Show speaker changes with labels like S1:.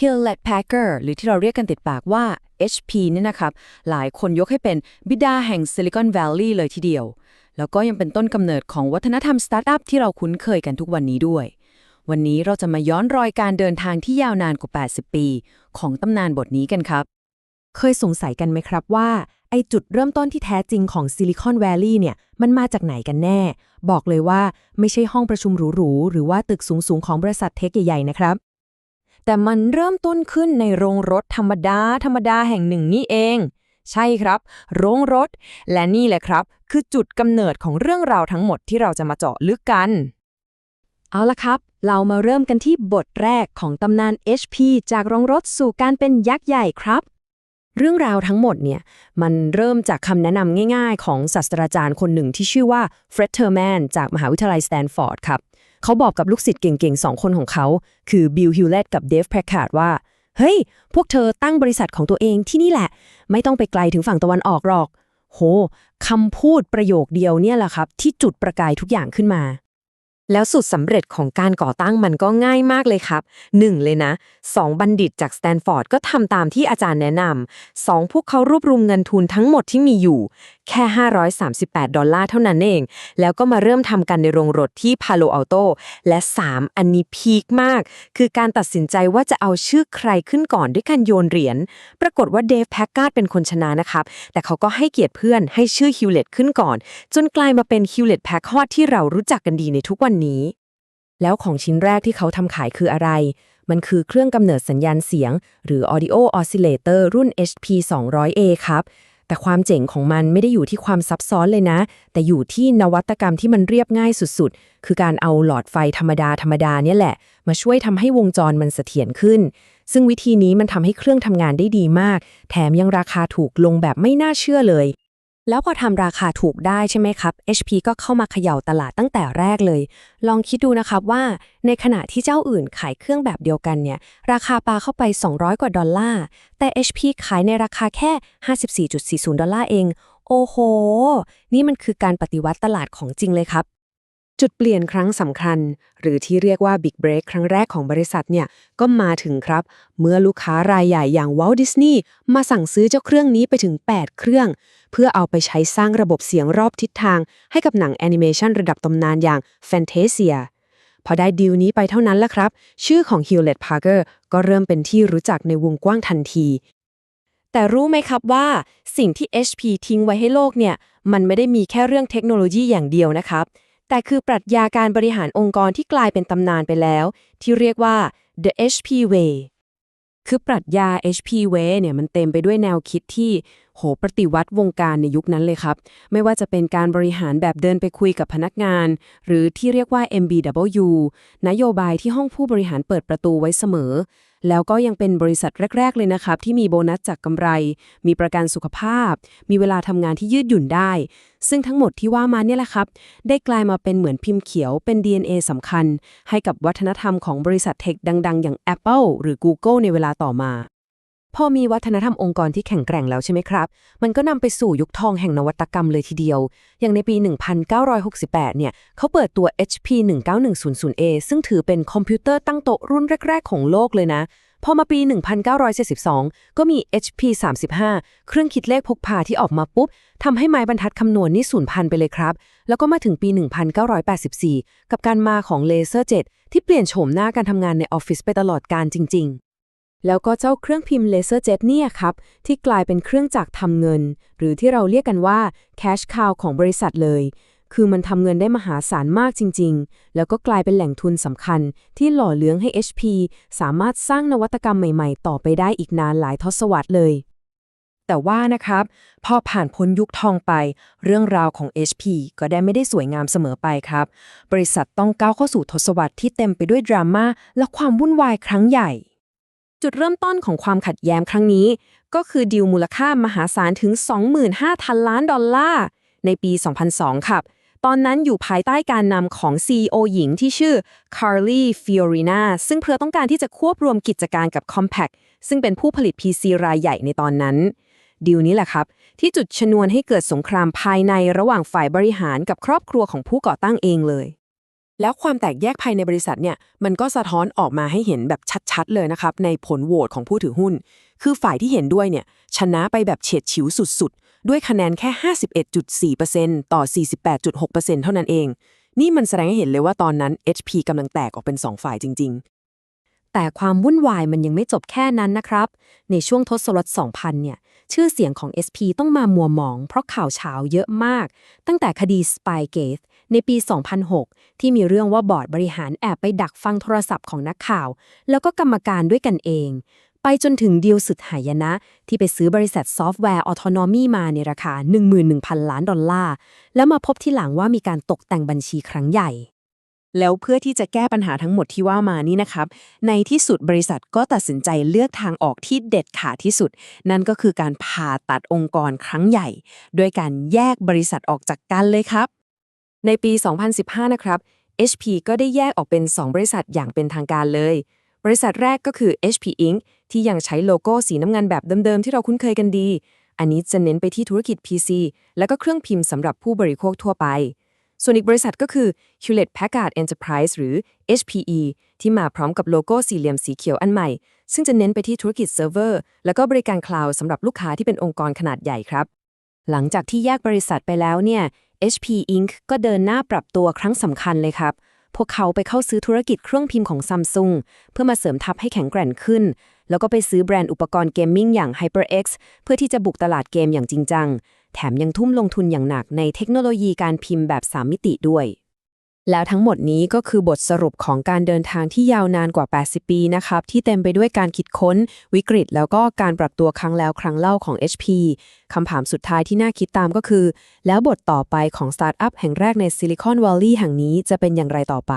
S1: Hewlett Packard หรือที่เราเรียกกันติดปากว่า HP เนี่ยนะครับ หลายคนยกให้เป็นบิดาแห่ง Silicon Valley เลยทีเดียว แล้วก็ยังเป็นต้นกำเนิดของวัฒนธรรมสตาร์ทอัพที่เราคุ้นเคยกันทุกวันนี้ด้วย วันนี้เราจะมาย้อนรอยการเดินทางที่ยาวนานกว่า 80 ปี ของตำนานบทนี้กันครับ
S2: เคยสงสัยกันไหมครับว่าไอจุดเริ่มต้นที่แท้จริงของซิลิคอนแวลลีย์เนี่ย มันมาจากไหนกันแน่ บอกเลยว่าไม่ใช่ห้องประชุมหรูๆหรือว่าตึกสูงๆของบริษัทเทคใหญ่ๆนะครับ แต่มันเริ่มต้นขึ้นในโรงรถธรรมดา ธรรมดาแห่งหนึ่งนี่เอง ใช่ครับ โรงรถ และนี่แหละครับ คือจุดกำเนิดของเรื่องราวทั้งหมดที่เราจะมาเจาะลึกกัน เอาละครับ เรามาเริ่มกันที่บทแรกของตำนาน HP จากโรงรถสู่การเป็นยักษ์ใหญ่ครับเรื่องราวทั้งหมดเนี่ยมันเริ่มจากคำแนะนำง่ายๆ ของศาสตราจารย์คนหนึ่งที่ชื่อว่าเฟร็ดเทอร์แมนจากมหาวิทยาลัยสแตนฟอร์ดครับ เขาบอกกับลูกศิษย์เก่งๆสองคนของเขา คือบิลฮิวเลตกับเดฟแพคคาร์ดว่า เฮ้ย พวกเธอตั้งบริษัทของตัวเองที่นี่แหละ ไม่ต้องไปไกลถึงฝั่งตะวันออกหรอก โหคำพูดประโยคเดียวเนี่ยแหละครับ ที่จุดประกายทุกอย่างขึ้นมา
S3: แล้วสูตรสำเร็จของการก่อตั้งมันก็ง่ายมากเลยครับ 1. เลยนะสองบัณฑิตจากสแตนฟอร์ดก็ทำตามที่อาจารย์แนะนำสองพวกเขารวบรวมเงินทุนทั้งหมดที่มีอยู่ แค่ 538 ดอลลาร์เท่านั้นเอง แล้วก็มาเริ่มทำกันในโรงรถที่พาโลอัลโต และ 3. อันนี้พีคมาก คือการตัดสินใจว่าจะเอาชื่อใครขึ้นก่อนด้วยการโยนเหรียญ ปรากฏว่าเดฟแพคการ์ดเป็นคนชนะนะครับ แต่เขาก็ให้เกียรติเพื่อนให้ชื่อฮิวเลตขึ้นก่อน จนกลายมาเป็นฮิวเลตแพคฮอดที่เรารู้จักกันดีในทุกวันนี้
S2: แล้วของชิ้นแรกที่เขาทำขายคืออะไรมันคือเครื่องกำเนิดสัญญาณเสียง หรือ Audio Oscillator รุ่น HP 200A ครับ แต่ความเจ๋งของมันไม่ได้อยู่ที่ความซับซ้อนเลยนะ แต่อยู่ที่นวัตกรรมที่มันเรียบง่ายสุดๆ คือการเอาหลอดไฟธรรมดาธรรมดาเนี่ยแหละ มาช่วยทำให้วงจรมันเสถียรขึ้น ซึ่งวิธีนี้มันทำให้เครื่องทำงานได้ดีมาก แถมยังราคาถูกลงแบบไม่น่าเชื่อเลย แล้วพอทำราคาถูกได้ใช่ไหมครับ HP ก็เข้ามาเขย่าตลาดตั้งแต่แรกเลย ลองคิดดูนะครับว่าในขณะที่เจ้าอื่นขายเครื่องแบบเดียวกันเนี่ย ราคาปาเข้าไป 200 กว่าดอลลาร์ แต่ HP ขายในราคาแค่ 54.40 ดอลลาร์เอง โอ้โห นี่มันคือการปฏิวัติตลาดของจริงเลยครับ
S3: จุดเปลี่ยนครั้งสำคัญ หรือที่เรียกว่า Big Break ครั้งแรกของบริษัทเนี่ย ก็มาถึงครับ เมื่อลูกค้ารายใหญ่อย่าง Walt Disney มาสั่งซื้อเจ้าเครื่องนี้ไปถึง 8 เครื่อง เพื่อเอาไปใช้สร้างระบบเสียงรอบทิศทาง ให้กับหนังแอนิเมชันระดับตำนานอย่าง Fantasia พอได้ดีลนี้ไปเท่านั้นละครับ ชื่อของ Hewlett Packard ก็เริ่มเป็นที่รู้จักในวงกว้างทันที
S2: แต่รู้ไหมครับว่าสิ่งที่ HP ทิ้งไว้ให้โลกเนี่ย มันไม่ได้มีแค่เรื่องเทคโนโลยีอย่างเดียวนะครับ แต่คือปรัชญาการบริหารองค์กรที่กลายเป็นตำนานไปแล้ว ที่เรียกว่า the HP way คือปรัชญา HP way เนี่ยมันเต็มไปด้วยแนวคิดที่โหปฏิวัติวงการในยุคนั้นเลยครับ ไม่ว่าจะเป็นการบริหารแบบเดินไปคุยกับพนักงาน หรือที่เรียกว่า MBW นโยบายที่ห้องผู้บริหารเปิดประตูไว้เสมอ แล้วก็ยังเป็นบริษัทแรก ๆ เลยนะครับ ที่มีโบนัสจากกำไร มีประกันสุขภาพ มีเวลาทำงานที่ยืดหยุ่นได้ ซึ่งทั้งหมดที่ว่ามาเนี่ยแหละครับ ได้กลายมาเป็นเหมือนพิมพ์เขียวเป็น DNA สำคัญ ให้กับวัฒนธรรมของบริษัทเทคดัง ๆ อย่าง Apple หรือ Google ในเวลาต่อมา พอมีวัฒนธรรมองค์กรที่แข็งแกร่งแล้วใช่ไหมครับ มันก็นำไปสู่ยุคทองแห่งนวัตกรรมเลยทีเดียว อย่างในปี 1968 เนี่ยเขาเปิดตัว HP 19100A ซึ่งถือเป็นคอมพิวเตอร์ตั้งโต๊ะรุ่นแรก ๆ ของโลกเลยนะพอมาปี 1972 ก็มี HP 35 เครื่องคิดเลขพกพาที่ออกมาปุ๊บ ทำให้ไม้บรรทัดคำนวณนี่สูญพันธุ์ไปเลยครับ แล้วก็มาถึงปี 1984 กับการมาของเลเซอร์7ที่เปลี่ยนโฉมหน้าการทำงานในออฟฟิศไปตลอดการจริงๆ แล้วก็เจ้าเครื่องพิมพ์เลเซอร์เจ็ตเนี่ยครับ ที่กลายเป็นเครื่องจักรทำเงิน หรือที่เราเรียกกันว่า cash cow ของบริษัทเลย คือมันทำเงินได้มหาศาลมากจริง ๆ แล้วก็กลายเป็นแหล่งทุนสำคัญ ที่หล่อเลี้ยงให้ HP สามารถสร้างนวัตกรรมใหม่ๆ ต่อไปได้อีกนานหลายทศวรรษเลย แต่ว่านะครับ พอผ่านพ้นยุคทองไป เรื่องราวของ HP ก็ได้ไม่ได้สวยงามเสมอไปครับ บริษัทต้องก้าวเข้าสู่ทศวรรษที่เต็มไปด้วยดราม่าและความวุ่นวายครั้งใหญ่ จุดเริ่มต้นของความขัดแย้งครั้งนี้ ก็คือดีลมูลค่ามหาศาลถึง 25,000 ล้านดอลลาร์ในปี 2002 ครับ ตอนนั้นอยู่ภายใต้การนำของ CEO หญิงที่ชื่อ Carly Fiorina ซึ่งเพื่อต้องการที่จะควบรวมกิจการกับ Compaq ซึ่งเป็นผู้ผลิต PC รายใหญ่ในตอนนั้นดีลนี้แหละครับ ที่จุดชนวนให้เกิดสงครามภายในระหว่างฝ่ายบริหารกับครอบครัวของผู้ก่อตั้งเองเลย แล้วความแตกแยกภายในบริษัทเนี่ยมันก็สะท้อนออกมาให้เห็นแบบชัดๆเลยนะครับ ในผลโหวตของผู้ถือหุ้น คือฝ่ายที่เห็นด้วยเนี่ยชนะไปแบบเฉียดฉิวสุดๆ ด้วยคะแนนแค่ 51.4%ต่อ 48.6%เท่านั้นเอง นี่มันแสดงให้เห็นเลยว่าตอนนั้น HP กำลังแตกออกเป็น 2 ฝ่ายจริง ๆ
S3: แต่ความวุ่นวายมันยังไม่จบแค่นั้นนะครับ ในช่วงทศวรรษ 2000 เนี่ยชื่อเสียงของ SP ต้องมามัวหมอง เพราะข่าวเช้าเยอะมาก ตั้งแต่คดี Spygate ในปี 2006 ที่มีเรื่องว่าบอร์ดบริหารแอบไปดักฟังโทรศัพท์ของนักข่าว แล้วก็กรรมการด้วยกันเอง ไปจนถึงดีลสุดหายนะ ที่ไปซื้อบริษัทซอฟต์แวร์ออโตนอมีมาในราคา 11,000 ล้านดอลลาร์ แล้วมาพบที่หลังว่ามีการตกแต่งบัญชีครั้งใหญ่
S2: แล้วเพื่อที่จะแก้ปัญหาทั้งหมดที่ว่ามานี่นะครับ ในที่สุดบริษัทก็ตัดสินใจเลือกทางออกที่เด็ดขาดที่สุด นั่นก็คือการผ่าตัดองค์กรครั้งใหญ่โดยการแยกบริษัทออกจากกันเลยครับ
S3: ในปี 2015 นะครับ HP ก็ได้แยกออกเป็น 2 บริษัทอย่างเป็นทางการเลย บริษัทแรกก็คือ HP Inc. ที่ยังใช้โลโก้สีน้ำเงินแบบเดิมๆ ที่เราคุ้นเคยกันดี อันนี้จะเน้นไปที่ธุรกิจ PC แล้วก็เครื่องพิมพ์สำหรับผู้บริโภคทั่วไป ส่วนอีกบริษัทก็คือ Hewlett Packard Enterprise หรือ HPE ที่มาพร้อมกับโลโก้สี่เหลี่ยมสีเขียวอันใหม่ ซึ่งจะเน้นไปที่ธุรกิจเซิร์ฟเวอร์แล้วก็บริการคลาวด์สำหรับลูกค้าที่เป็นองค์กรขนาดใหญ่ครับ หลังจากที่แยกบริษัทไปแล้วเนี่ย HP Inc. ก็เดินหน้าปรับตัวครั้งสำคัญเลยครับ พวกเขาไปเข้าซื้อธุรกิจเครื่องพิมพ์ของซัมซุงเพื่อมาเสริมทัพให้แข็งแกร่งขึ้น แล้วก็ไปซื้อแบรนด์อุปกรณ์เกมมิ่งอย่าง HyperX เพื่อที่จะบุกตลาดเกมอย่างจริงจัง แถมยังทุ่มลงทุนอย่างหนักในเทคโนโลยีการพิมพ์แบบ 3 มิติด้วย แล้วทั้งหมดนี้ก็คือบทสรุปของการเดินทางที่ยาวนานกว่า 80 ปีนะครับ ที่เต็มไปด้วยการคิดค้น วิกฤต แล้วก็การปรับตัวครั้งแล้วครั้งเล่าของ HP คำถามสุดท้ายที่น่าคิดตามก็คือ แล้วบทต่อไปของสตาร์ทอัพแห่งแรกในซิลิคอนวัลลีย์แห่งนี้จะเป็นอย่างไรต่อไป